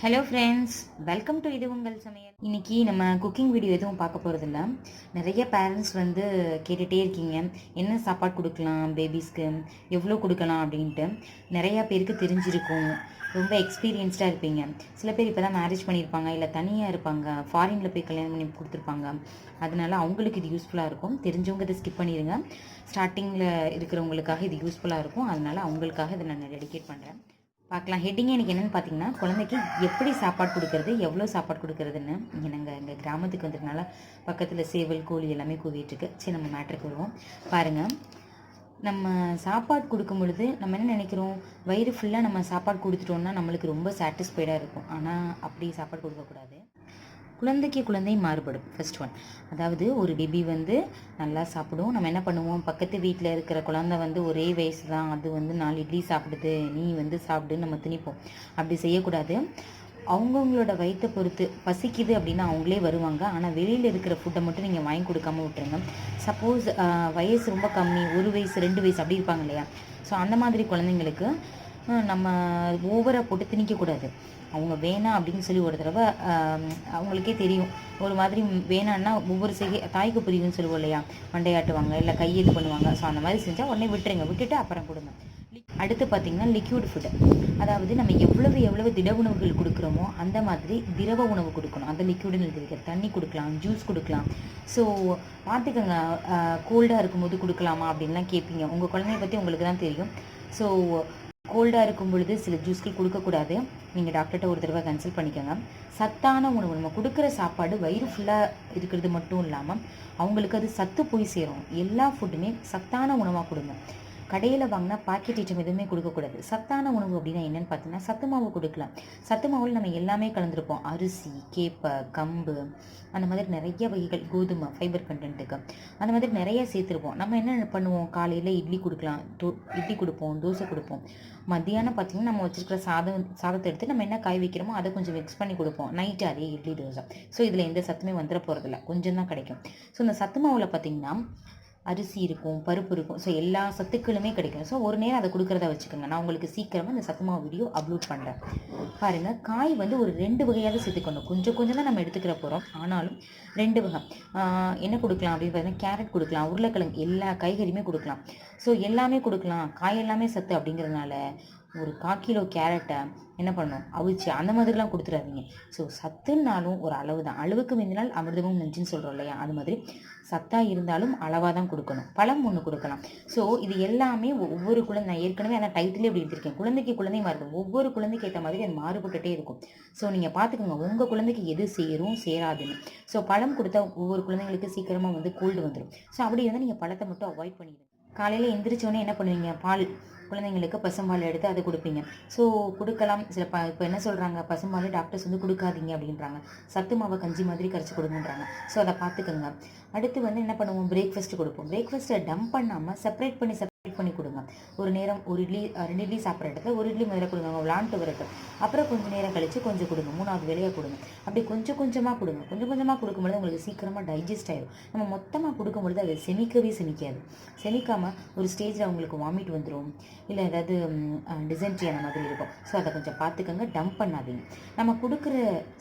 Hello friends welcome to இது உங்கள் சமையல். இன்னைக்கு நம்ம குக்கிங் வீடியோ எதுவும் பார்க்க போகிறதில்ல நிறைய பேரண்ட்ஸ் வந்து கேட்டுகிட்டே இருக்கீங்க. என்ன சாப்பாடு கொடுக்கலாம் பேபிஸ்க்கு எவ்வளோ கொடுக்கலாம் அப்படின்ட்டு. நிறையா பேருக்கு தெரிஞ்சிருக்கும். ரொம்ப எக்ஸ்பீரியன்ஸ்டாக இருப்பீங்க. சில பேர் இப்போ தான் மேரேஜ் பண்ணியிருப்பாங்க இல்லை தனியாக இருப்பாங்க ஃபாரினில் போய் கல்யாணம் பண்ணி கொடுத்துருப்பாங்க. அதனால அவங்களுக்கு இது யூஸ்ஃபுல்லாக இருக்கும். தெரிஞ்சவங்க இதை ஸ்கிப் பண்ணிடுங்க ஸ்டார்டிங்கில் இருக்கிறவங்களுக்காக இது யூஸ்ஃபுல்லாக இருக்கும். அதனால அவங்களுக்காக இதை நான் டெடிகேட் பண்ணுறேன் பார்க்கலாம். ஹெட்டிங் எனக்கு என்னென்னு பார்த்தீங்கன்னா குழந்தைக்கு எப்படி சாப்பாடு கொடுக்கறது எவ்வளோ சாப்பாடு கொடுக்கறதுன்னு இங்கே நாங்கள் எங்கள் கிராமத்துக்கு வந்ததுனால பக்கத்தில் சேவல் கோழி எல்லாமே கூவிட்டுருக்கு சரி நம்ம மேட்ருக்கு வருவோம். பாருங்கள் நம்ம சாப்பாடு கொடுக்கும் பொழுது நம்ம என்ன நினைக்கிறோம்? வயிறு ஃபுல்லாக நம்ம சாப்பாடு கொடுத்துட்டோம்னா நம்மளுக்கு ரொம்ப சாட்டிஸ்ஃபைடாக இருக்கும். ஆனால் அப்படி சாப்பாடு கொடுக்கக்கூடாது. குழந்தைக்கு குழந்தை மாறுபடும் ஃபர்ஸ்ட் ஒன் அதாவது ஒரு பேபி வந்து நல்லா சாப்பிடும். நம்ம என்ன பண்ணுவோம்? பக்கத்து வீட்டில் இருக்கிற குழந்தை வந்து ஒரே வயசு தான் அது வந்து நாலு இட்லி சாப்பிடுது. நீ வந்து சாப்பிடுன்னு நம்ம திணிப்போம். அப்படி செய்யக்கூடாது. அவங்கவுங்களோட வயிற்றை பொறுத்து பசிக்குது அப்படின்னா அவங்களே வருவாங்க. ஆனால் வெளியில் இருக்கிற ஃபுட்டை மட்டும் நீங்கள் வாங்கி கொடுக்காம விட்டுருங்க. சப்போஸ் வயசு ரொம்ப கம்மி. ஒரு வயசு ரெண்டு வயசு அப்படி இருப்பாங்க இல்லையா? ஸோ அந்த மாதிரி குழந்தைங்களுக்கு நம்ம ஓவராக போட்டு திணிக்கக்கூடாது. அவங்க வேணாம் அப்படின்னு சொல்லி ஒரு தடவை அவங்களுக்கே தெரியும். ஒரு மாதிரி வேணான்னா ஒவ்வொரு செய்கை தாய்க்கு புரியும்னு சொல்லுவோம் இல்லையா? மண்டையாட்டுவாங்க இல்லை கை இது பண்ணுவாங்க. ஸோ அந்த மாதிரி செஞ்சால் உடனே விட்டுருங்க. விட்டுட்டு அப்புறம் கொடுங்க. அடுத்து பார்த்தீங்கன்னா லிக்யூட் ஃபுட்டு அதாவது நம்ம எவ்வளவு எவ்வளவு திட உணவுகள் கொடுக்குறோமோ அந்த மாதிரி திரவ உணவு கொடுக்கணும். அந்த லிக்யூடுன்னு இருக்கிற தண்ணி கொடுக்கலாம் ஜூஸ் கொடுக்கலாம். ஸோ பார்த்துக்கோங்க கோல்டாக இருக்கும்போது கொடுக்கலாமா அப்படின்லாம் கேட்பீங்க. உங்கள் குழந்தைய பற்றி உங்களுக்கு தான் தெரியும். ஸோ கோல்டாக இருக்கும் பொழுது சில ஜூஸ்கள் கொடுக்கக்கூடாது. நீங்கள் டாக்டர்கிட்ட ஒரு தடவை கன்சல்ட் பண்ணிக்கோங்க. சத்தான உணவு நம்ம கொடுக்குற சாப்பாடு வயிறு ஃபுல்லாக இருக்கிறது மட்டும் இல்லாமல் அவங்களுக்கு அது சத்து போய் சேரும். எல்லா ஃபுட்டுமே சத்தான உணவாக கொடுங்க. கடையில் வாங்கினா பாக்கெட் ஐட்டம் எதுவுமே கொடுக்கக்கூடாது சத்தான உணவு அப்படின்னா என்னென்னு பார்த்தீங்கன்னா சத்து மாவு கொடுக்கலாம். சத்து மாவில் நம்ம எல்லாமே கலந்துருப்போம். அரிசி கேப்பை கம்பு அந்த மாதிரி நிறைய வகைகள் கோதுமை ஃபைபர் கண்டென்ட்டுக்கு அந்த மாதிரி நிறைய சேர்த்துருப்போம். நம்ம என்ன பண்ணுவோம்? காலையில் இட்லி கொடுக்கலாம். தோ இட்லி கொடுப்போம் தோசை கொடுப்போம். மத்தியானம் பார்த்திங்கன்னா நம்ம வச்சிருக்கிற சாதம் சாதத்தை எடுத்து நம்ம என்ன காய் வைக்கிறோமோ அதை கொஞ்சம் மிக்ஸ் பண்ணி கொடுப்போம். நைட்டு அதே இட்லி தோசை. ஸோ இதில் எந்த சத்துமே வந்துட போகிறதில்ல கொஞ்சம் தான் கிடைக்கும். ஸோ இந்த சத்து மாவில் பார்த்திங்கன்னா அரிசி இருக்கும் பருப்பு இருக்கும். ஸோ எல்லா சத்துக்களுமே கிடைக்கும். ஸோ ஒரு நேரம் அதை கொடுக்குறத வச்சுக்கோங்க. நான் உங்களுக்கு சீக்கிரமாக இந்த சத்துமாவு வீடியோ அப்லோட் பண்ணுறேன் பாருங்கள் காய் வந்து ஒரு ரெண்டு வகையாக சேர்த்துக்கணும். கொஞ்சம் கொஞ்சம் தான் நம்ம எடுத்துக்கிற போகிறோம் ஆனாலும் ரெண்டு வகை. என்ன கொடுக்கலாம் அப்படின்னு பார்த்தீங்கன்னா கேரட் கொடுக்கலாம் உருளைக்கிழங்கு எல்லா காய்கறியுமே கொடுக்கலாம். ஸோ எல்லாமே கொடுக்கலாம். காய் எல்லாமே சத்து அப்படிங்கிறதுனால ஒரு கால் கிலோ கேரட்டை என்ன பண்ணணும் அவிச்சு அந்த மாதிரிலாம் கொடுத்துடாதீங்க. ஸோ சத்துன்னாலும் ஒரு அளவு தான். அளவுக்கு மிஞ்சினால் அமிர்தமும் நெஞ்சுன்னு சொல்கிறோம் இல்லையா? அது மாதிரி சத்தாக இருந்தாலும் அளவாக தான் கொடுக்கணும். பழம் ஒன்று கொடுக்கலாம். ஸோ இது எல்லாமே ஒவ்வொரு குழந்தை நான் ஏற்கனவே அந்த டைட்டிலே இப்படி எடுத்திருக்கேன். குழந்தைக்கு குழந்தை மாறுது ஒவ்வொரு குழந்தைக்கு ஏற்ற மாதிரி அது மாறுபட்டுட்டே இருக்கும். ஸோ நீங்கள் பார்த்துக்கோங்க. உங்கள் குழந்தைக்கு எது சேரும் சேராதுன்னு. ஸோ பழம் கொடுத்தா ஒவ்வொரு குழந்தைங்களுக்கு சீக்கிரமாக வந்து கோல்டு வந்துடும் ஸோ அப்படி இருந்தால் நீங்கள் பழத்தை மட்டும் அவாய்ட் பண்ணிடுங்க. காலையில் எந்திரிச்சோன்னே என்ன பண்ணுவீங்க? பால். குழந்தைங்களுக்கு பசும்பால் எடுத்து அதை கொடுப்பீங்க. ஸோ கொடுக்கலாம். சில ப இப்போ என்ன சொல்கிறாங்க பசும்பால் டாக்டர்ஸ் வந்து கொடுக்காதீங்க அப்படின்றாங்க. சத்து மாவை கஞ்சி மாதிரி கரைச்சி கொடுங்கன்றாங்க. ஸோ அதை பார்த்துக்கோங்க. அடுத்து வந்து என்ன பண்ணுவோம்? பிரேக்ஃபாஸ்ட் கொடுப்போம். பிரேக்ஃபாஸ்ட்டை டம்ப் பண்ணாமல் செப்பரேட் பண்ணி பண்ணி கொடுங்க. ஒரு நேரம் ஒரு இட்லி ரெண்டு இட்லி சாப்பிட்ற இடத்துல ஒரு இட்லி முதல்ல கொடுங்க. அவங்க விளாண்டு வரட்டும் அப்புறம் கொஞ்சம் நேரம் கழித்து கொஞ்சம் கொடுங்க. மூணாவது வேலையாக கொடுங்க. அப்படி கொஞ்சம் கொஞ்சமாக கொடுங்க. கொஞ்சம் கொஞ்சமாக கொடுக்கும்பொழுது உங்களுக்கு சீக்கிரமாக டைஜஸ்ட் ஆயிடும் நம்ம மொத்தமாக கொடுக்கும்பொழுது அது செமிக்கவே செமிக்காது. செமிக்காமல் ஒரு ஸ்டேஜில் அவங்களுக்கு வாமிட் வந்துடும் இல்லை ஏதாவது டிசென்ட்ரி அந்த மாதிரி இருக்கும். ஸோ அதை கொஞ்சம் பார்த்துக்கோங்க. டம்ப் பண்ணாதீங்க. நம்ம கொடுக்குற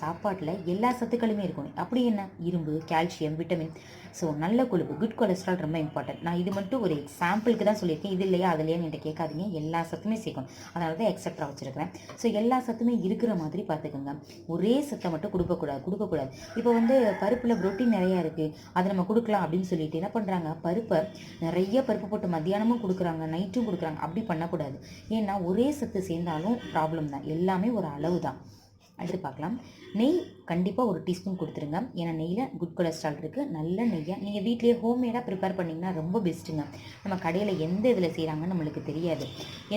சாப்பாட்டில் எல்லா சத்துக்களுமே இருக்கும். அப்படி என்ன? இரும்பு கால்சியம் விட்டமின் ஸோ நல்ல கொழுப்பு. குட் கொலஸ்ட்ரால் ரொம்ப இம்பார்ட்டன்ட் நான் இது மட்டும் ஒரு எக்ஸாம்பிளுக்கு தான் சொல்லியிருக்கேன். இது இல்லையா? அது இல்லையா என்கிட்ட கேட்காதீங்க. எல்லா சத்துமே சேர்க்கணும். அதனால தான் எக்ஸட்ரா வச்சுருக்கிறேன். ஸோ எல்லா சத்துமே இருக்கிற மாதிரி பார்த்துக்கோங்க. ஒரே சத்தை மட்டும் கொடுக்கக்கூடாது. கொடுக்கக்கூடாது. இப்போ வந்து பருப்பில் புரோட்டீன் நிறையா இருக்குது அதை நம்ம கொடுக்கலாம் அப்படின்னு சொல்லிட்டு என்ன பண்ணுறாங்க பருப்பை நிறைய பருப்பு போட்டு மத்தியானமும் கொடுக்குறாங்க. நைட்டும் கொடுக்குறாங்க. அப்படி பண்ணக்கூடாது. ஏன்னா ஒரே சத்து சேர்ந்தாலும் ப்ராப்ளம் தான். எல்லாமே ஒரு அளவு தான். அடுத்து பார்க்கலாம். நெய் கண்டிப்பாக ஒரு டீஸ்பூன் கொடுத்துருங்க. ஏன்னா நெய்யில் குட் கொலஸ்ட்ரால் இருக்குது நல்ல நெய்யை நீங்கள் வீட்லேயே ஹோம்மேடாக ப்ரிப்பேர் பண்ணிங்கன்னா ரொம்ப பெஸ்ட்டுங்க நம்ம கடையில் எந்த இதில் செய்கிறாங்கன்னு நம்மளுக்கு தெரியாது.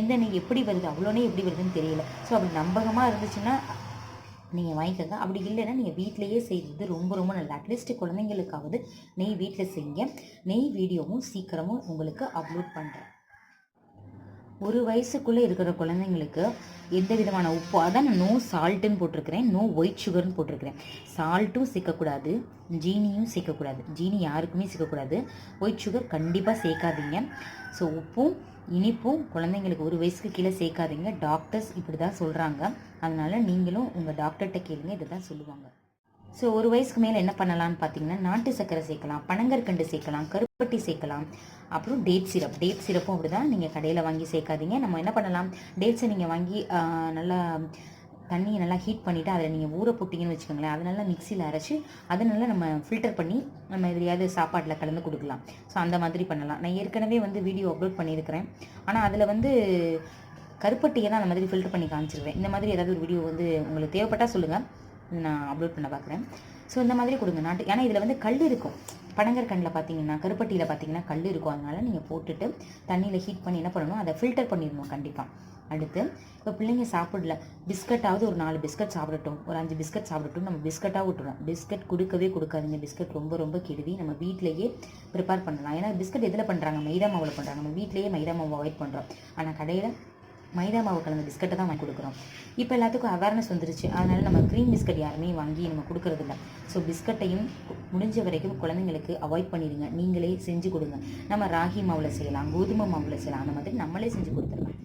எந்த நெய் எப்படி வருது அவ்வளோ நெய் எப்படி வருதுன்னு தெரியல. ஸோ அப்படி நம்பகமாக இருந்துச்சுன்னா நீங்கள் வாங்கிக்கோங்க. அப்படி இல்லைன்னா நீங்கள் வீட்டிலேயே செய்கிறது ரொம்ப ரொம்ப நல்லது. அட்லீஸ்ட் குழந்தைங்களுக்காவது நெய் வீட்டில் செய்யுங்க. நெய் வீடியோவும் சீக்கிரமும் உங்களுக்கு அப்லோட் பண்ணுறேன் ஒரு வயசுக்குள்ளே இருக்கிற குழந்தைங்களுக்கு எந்த விதமான உப்பு அதான் நான் நோ சால்ட்டுன்னு போட்டிருக்கிறேன் நோ ஒயிட் சுகர்னு போட்டிருக்கிறேன். சால்ட்டும் சேர்க்கக்கூடாது ஜீனியும் சேர்க்கக்கூடாது. ஜீனி யாருக்குமே சேர்க்கக்கூடாது. ஒயிட் சுகர் கண்டிப்பாக சேர்க்காதீங்க. ஸோ உப்பும் இனிப்பும் குழந்தைங்களுக்கு ஒரு வயசுக்கு கீழே சேர்க்காதீங்க. டாக்டர்ஸ் இப்படி தான் சொல்கிறாங்க அதனால் நீங்களும் உங்கள் டாக்டர்கிட்ட கேளுங்க இதை தான் சொல்லுவாங்க. ஸோ ஒரு வயசுக்கு மேலே என்ன பண்ணலாம்னு பார்த்தீங்கன்னா நாட்டு சர்க்கரை சேர்க்கலாம் பனங்கற்கண்டு சேர்க்கலாம் கருப்பட்டி சேர்க்கலாம். அப்புறம் டேட் சிரப். டேட் சிரப்பும் அப்படி தான் நீங்கள் கடையில் வாங்கி சேர்க்காதீங்க. நம்ம என்ன பண்ணலாம்? டேட்ஸை நீங்கள் வாங்கி நல்லா தண்ணியை நல்லா ஹீட் பண்ணிவிட்டு அதில் நீங்கள் ஊற போட்டிங்கன்னு வச்சுக்கோங்களேன். அதை நல்லா மிக்சியில் அரைச்சி அதை நல்லா நம்ம ஃபில்டர் பண்ணி நம்ம எதுலையாவது சாப்பாட்டில் கலந்து கொடுக்கலாம். ஸோ அந்த மாதிரி பண்ணலாம். நான் ஏற்கனவே வந்து வீடியோ அப்லோட் பண்ணியிருக்கிறேன். ஆனால் அதில் வந்து கருப்பட்டியை தான் அந்த மாதிரி ஃபில்டர் பண்ணி காமிச்சிருவேன். இந்த மாதிரி ஏதாவது ஒரு வீடியோ வந்து உங்களுக்கு தேவைப்பட்டால் சொல்லுங்கள் நான் அப்லோட் பண்ண பார்க்குறேன். ஸோ இந்த மாதிரி கொடுங்க. நாட்டு ஏன்னா இதில் வந்து கல் இருக்கும். பனங்கற்கண்டில் பார்த்தீங்கன்னா கருப்பட்டியில் பார்த்தீங்கன்னா கல் இருக்கும். அதனால் நீங்கள் போட்டுட்டு தண்ணியில் ஹீட் பண்ணி என்ன பண்ணணும்? அதை ஃபில்டர் பண்ணிடணும் கண்டிப்பாக அடுத்து இப்போ பிள்ளைங்க சாப்பிடல. பிஸ்கட்டாவது ஒரு நாலு பிஸ்கட் சாப்பிடட்டும். ஒரு அஞ்சு பிஸ்கட் சாப்பிடட்டும். நம்ம பிஸ்கட்டாக விட்டுறோம் பிஸ்கட் கொடுக்கவே கொடுக்காதுங்க. பிஸ்கட் ரொம்ப ரொம்ப கெடுதி நம்ம வீட்டிலேயே ப்ரிப்பேர் பண்ணலாம். ஏன்னா பிஸ்கட் எதில் பண்ணுறாங்க மைதா மாவில் பண்ணுறாங்க நம்ம வீட்டிலேயே மைதா மாவு அவாய்ட் பண்ணுறோம் ஆனால் கடையில் மைதா மாவு கலந்த பிஸ்கட்டை தான் வாங்கி கொடுக்குறோம். இப்போ எல்லாத்துக்கும் அவேர்னஸ் வந்துருச்சு. அதனால் நம்ம க்ரீம் பிஸ்கட் யாருமே வாங்கி நம்ம கொடுக்குறதில்ல. ஸோ பிஸ்கட்டையும் முடிஞ்ச வரைக்கும் குழந்தைங்களுக்கு அவாய்ட் பண்ணிடுங்க. நீங்களே செஞ்சு கொடுங்க. நம்ம ராகி மாவில் செய்யலாம் கோதுமை மாவில் செய்யலாம். அந்த மாதிரி நம்மளே செஞ்சு கொடுத்துடலாம்.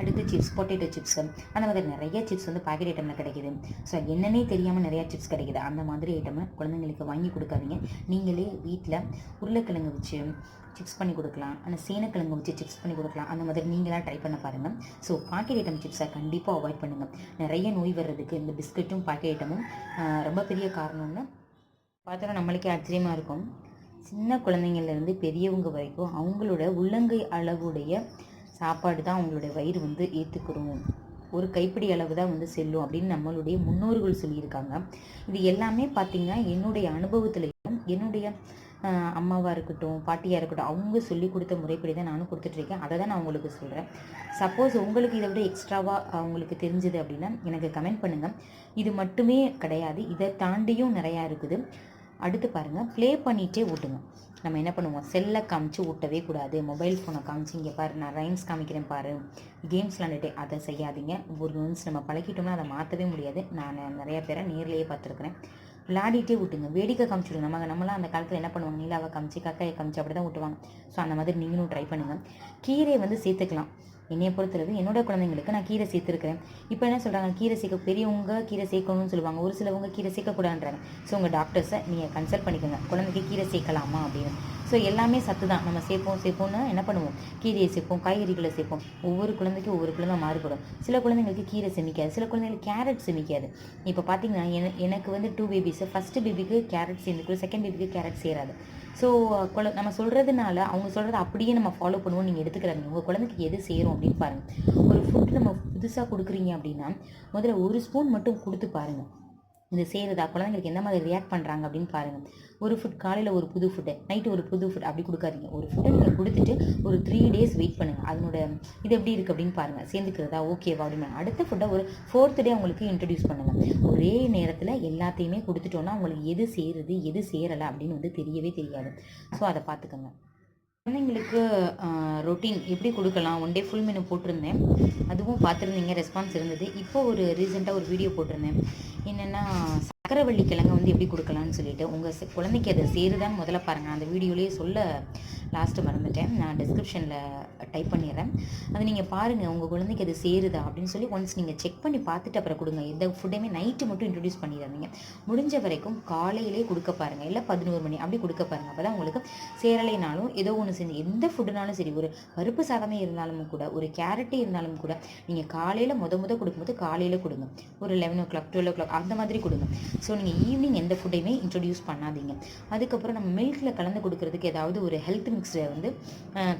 அடுத்து சிப்ஸ் பொட்டேட்டோ சிப்ஸ் அந்த மாதிரி நிறைய சிப்ஸ் வந்து பாக்கெட் ஐட்டமில் கிடைக்குது. ஸோ என்னன்னே தெரியாமல் நிறையா சிப்ஸ் கிடைக்குது. அந்த மாதிரி ஐட்டமை குழந்தைங்களுக்கு வாங்கி கொடுக்காதீங்க. நீங்களே வீட்டில் உருளைக்கிழங்கு வச்சு சிப்ஸ் பண்ணி கொடுக்கலாம். ஆனால் சேனக்கிழங்கு வச்சு சிப்ஸ் பண்ணி கொடுக்கலாம். அந்த மாதிரி நீங்களாக ட்ரை பண்ண பாருங்கள் ஸோ பாக்கெட் ஐட்டம் சிப்ஸை கண்டிப்பாக அவாய்ட் பண்ணுங்கள் நிறைய நோய் வர்றதுக்கு இந்த பிஸ்கட்டும் பாக்கெட் ஐட்டமும் ரொம்ப பெரிய காரணம்னு பார்த்தோன்னா நம்மளுக்கே ஆச்சரியமாக இருக்கும். சின்ன குழந்தைங்கள்லேருந்து பெரியவங்க வரைக்கும் அவங்களோட உள்ளங்கை அளவுடைய சாப்பாடு தான் அவங்களுடைய வயிறு வந்து ஏற்றுக்கிறோம் ஒரு கைப்பிடி அளவு தான் வந்து செல்லும் அப்படின்னு நம்மளுடைய முன்னோர்கள் சொல்லியிருக்காங்க. இது எல்லாமே பார்த்திங்கன்னா என்னுடைய அனுபவத்துலேயும் என்னுடைய அம்மாவாக இருக்கட்டும் பாட்டியாக இருக்கட்டும் அவங்க சொல்லி கொடுத்த முறைப்படி தான் நானும் கொடுத்துட்ருக்கேன். அதை தான் நான் உங்களுக்கு சொல்கிறேன் சப்போஸ் உங்களுக்கு இதை விட எக்ஸ்ட்ராவாக அவங்களுக்கு தெரிஞ்சது அப்படின்னா எனக்கு கமெண்ட் பண்ணுங்கள் இது மட்டுமே கிடையாது. இதை தாண்டியும் நிறையா இருக்குது. அடுத்து பாருங்கள் ப்ளே பண்ணிகிட்டே ஊட்டுங்க. நம்ம என்ன பண்ணுவோம்? செல்லை காமிச்சு ஊட்டவே கூடாது. மொபைல் ஃபோனை காமிச்சு இங்கே பாரு நான் ரைம்ஸ் காமிக்கிறேன் பாரு. கேம்ஸ் விளாண்டுட்டே அதை செய்யாதீங்க. ஒரு மீன்ஸ் நம்ம பழகிட்டோம்னா அதை மாற்றவே முடியாது. நான் நிறைய பேரை நேர்லேயே பார்த்துருக்குறேன். விளையாடிட்டே விட்டுங்க வேடிக்கை காமிச்சிடுங்க நம்ம நம்மளாம் அந்த காலத்தில் என்ன பண்ணுவாங்க? நிலாவை காமிச்சு கக்காயை காமிச்சு அப்படி தான் விட்டுவாங்க ஸோ அந்த மாதிரி நீங்களும் ட்ரை பண்ணுங்கள் கீரையை வந்து சேர்த்துக்கலாம். என்னைய பொறுத்தளவு என்னோட குழந்தைங்களுக்கு நான் கீரை சேர்த்துருக்கிறேன். இப்போ என்ன சொல்கிறாங்க கீரை சேர்க்க பெரியவங்க கீரை சேர்க்கணும்னு சொல்லுவாங்க. ஒரு சிலவங்க கீரை சேர்க்கக்கூடாதுன்றாங்க. ஸோ உங்கள் டாக்டர்ஸை நீங்கள் கன்சல்ட் பண்ணிக்கோங்க. குழந்தைக்கு கீரை சேர்க்கலாமா அப்படின்னு. ஸோ எல்லாமே சத்து தான். நம்ம சேர்ப்போம் சேர்ப்போம்னா என்ன பண்ணுவோம்? கீரையை சேர்ப்போம் காய்கறிகளை சேர்ப்போம். ஒவ்வொரு குழந்தைக்கும் ஒவ்வொரு குழந்தை மாறுபடும். சில குழந்தைங்களுக்கு கீரை செமிக்காது. சில குழந்தைங்களுக்கு கேரட் செமிக்காது. இப்போ பார்த்தீங்கன்னா எனக்கு வந்து டூ பேபிஸ் ஃபஸ்ட்டு பேபிக்கு கேரட் சேர்ந்துக்குள்ள செகண்ட் பேபிக்கு கேரட் சேராது. ஸோ குழ நம்ம சொல்கிறதுனால அவங்க சொல்கிறத அப்படியே நம்ம ஃபாலோ பண்ணுவோம் நீங்கள் எடுத்துக்கிறாங்க உங்கள் குழந்தைக்கு எது சேரும் அப்படின்னு பாருங்கள் ஒரு ஃபுட் நம்ம புதுசாக கொடுக்குறீங்க அப்படின்னா முதல்ல ஒரு ஸ்பூன் மட்டும் கொடுத்து பாருங்கள் இது செய்கிறதா குழந்தைங்களுக்கு என்ன மாதிரி ரியாக்ட் பண்ணுறாங்க அப்படின்னு பாருங்கள் ஒரு ஃபுட் காலையில் ஒரு புது ஃபுட்டு நைட்டு ஒரு புது ஃபுட் அப்படி கொடுக்காதீங்க. ஒரு ஃபுட்டை நீங்கள் கொடுத்துட்டு ஒரு த்ரீ டேஸ் வெயிட் பண்ணுங்கள் அதனோட இது எப்படி இருக்குது அப்படின்னு பாருங்கள் சேர்ந்துக்கிறதா? ஓகேவா அப்படின்னு அடுத்த ஃபுட்டை ஒரு ஃபோர்த் டே அவங்களுக்கு இன்ட்ரடியூஸ் பண்ணுங்கள் ஒரே நேரத்தில் எல்லாத்தையுமே கொடுத்துட்டோன்னா அவங்களுக்கு எது சேருது எது சேரலை அப்படின்னு வந்து தெரியவே தெரியாது. ஸோ அதை பார்த்துக்கோங்க. குழந்தைங்களுக்கு ரொட்டீன் எப்படி கொடுக்கலாம்? ஒன் டே ஃபுல் மெனு போட்டிருந்தேன். அதுவும் பார்த்துருந்தீங்க ரெஸ்பான்ஸ் இருந்தது. இப்போ ஒரு ரீசெண்டாக ஒரு வீடியோ போட்டிருந்தேன். என்னென்னா சக்கரவள்ளி கிழங்கு வந்து எப்படி கொடுக்கலான்னு சொல்லிட்டு உங்கள் குழந்தைக்கு அதை சேருதான்னு முதல்ல பாருங்கள் அந்த வீடியோலேயே சொல்ல லாஸ்ட்டு மறந்துட்டேன். நான் டிஸ்கிரிப்ஷனில் டைப் பண்ணிடுறேன். அது நீங்கள் பாருங்கள் உங்கள் குழந்தைக்கு அது சேருதா அப்படின்னு சொல்லி ஒன்ஸ் நீங்கள் செக் பண்ணி பார்த்துட்டு அப்புறம் கொடுங்க. எந்த ஃபுட்டையுமே நைட்டு மட்டும் இன்ட்ரடியூஸ் பண்ணிடாதீங்க. முடிஞ்ச வரைக்கும் காலையிலே கொடுக்க பாருங்கள் இல்லை பதினோரு மணி அப்படி கொடுக்க பாருங்கள் அப்போ தான் உங்களுக்கு சேரலைனாலும் ஏதோ ஒன்று செஞ்சு எந்த ஃபுட்டுனாலும் சரி ஒரு பருப்பு சாதமே இருந்தாலும் கூட ஒரு கேரட்டே இருந்தாலும் கூட நீங்கள் காலையில் முத முத கொடுக்கும்போது காலையில் கொடுங்க. ஒரு eleven o'clock twelve o'clock அந்த மாதிரி கொடுங்க. ஸோ நீங்கள் ஈவினிங் எந்த ஃபுட்டையுமே இன்ட்ரடியூஸ் பண்ணாதீங்க. அதுக்கப்புறம் நம்ம மில்கில் கலந்து கொடுக்கறதுக்கு ஏதாவது ஒரு ஹெல்த் மிக்ஸை வந்து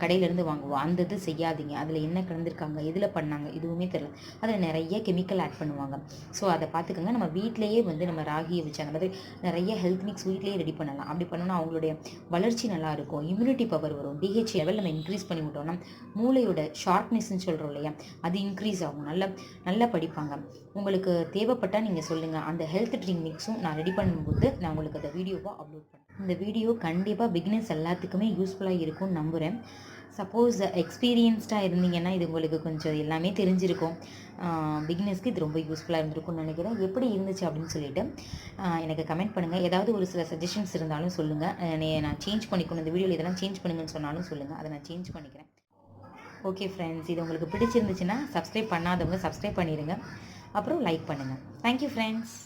கடையிலேருந்து வாங்குவோம். அந்த இது செய்யாதீங்க. அதில் என்ன கலந்துருக்காங்க எதில் பண்ணாங்க எதுவுமே தெரியல. அதில் நிறைய கெமிக்கல் ஆட் பண்ணுவாங்க. ஸோ அதை பார்த்துக்கோங்க. நம்ம வீட்டிலேயே வந்து நம்ம ராகியை வச்சு அந்த மாதிரி நிறைய ஹெல்த் மிக்ஸ் வீட்டிலேயே ரெடி பண்ணலாம். அப்படி பண்ணோன்னா அவங்களுடைய வளர்ச்சி நல்லாயிருக்கும் இம்யூனிட்டி பவர் வரும். டிஹெச் லெவல் நம்ம இன்க்ரீஸ் பண்ணி விட்டோம்னா மூளையோட ஷார்ப்னஸ்ன்னு சொல்கிறோம் இல்லையா? அது இன்க்ரீஸ் ஆகும். நல்லா நல்லா படிப்பாங்க. உங்களுக்கு தேவைப்பட்டால் நீங்கள் சொல்லுங்கள் அந்த ஹெல்த் ட்ரிங்க் மிக்ஸும் நான் ரெடி பண்ணும்போது நான் உங்களுக்கு அந்த வீடியோவாக அப்லோட் பண்ணேன் இந்த வீடியோ கண்டிப்பாக பிகினர்ஸ் எல்லாத்துக்குமே யூஸ்ஃபுல்லாக இருக்கும்னு நம்புகிறேன் சப்போஸ் எக்ஸ்பீரியன்ஸ்டாக இருந்தீங்கன்னா இது உங்களுக்கு கொஞ்சம் எல்லாமே தெரிஞ்சிருக்கும். பிகினர்ஸ்க்கு இது ரொம்ப யூஸ்ஃபுல்லாக இருந்திருக்கும்னு நினைக்கிறேன். எப்படி இருந்துச்சு அப்படின்னு சொல்லிட்டு எனக்கு கமெண்ட் பண்ணுங்கள் ஏதாவது ஒரு சில சஜஷன்ஸ் இருந்தாலும் சொல்லுங்கள் நான் சேஞ்ச் பண்ணிக்கணும். இந்த வீடியோவில் இதெல்லாம் சேஞ்ச் பண்ணுங்கன்னு சொன்னாலும் சொல்லுங்கள் அதை நான் சேஞ்ச் பண்ணிக்கிறேன். ஓகே ஃப்ரெண்ட்ஸ் இது உங்களுக்கு பிடிச்சிருந்துச்சுன்னா சப்ஸ்கிரைப் பண்ணாதவங்க சப்ஸ்கிரைப் பண்ணிடுங்க அப்புறம் லைக் பண்ணுங்கள் தேங்க்யூ ஃப்ரெண்ட்ஸ்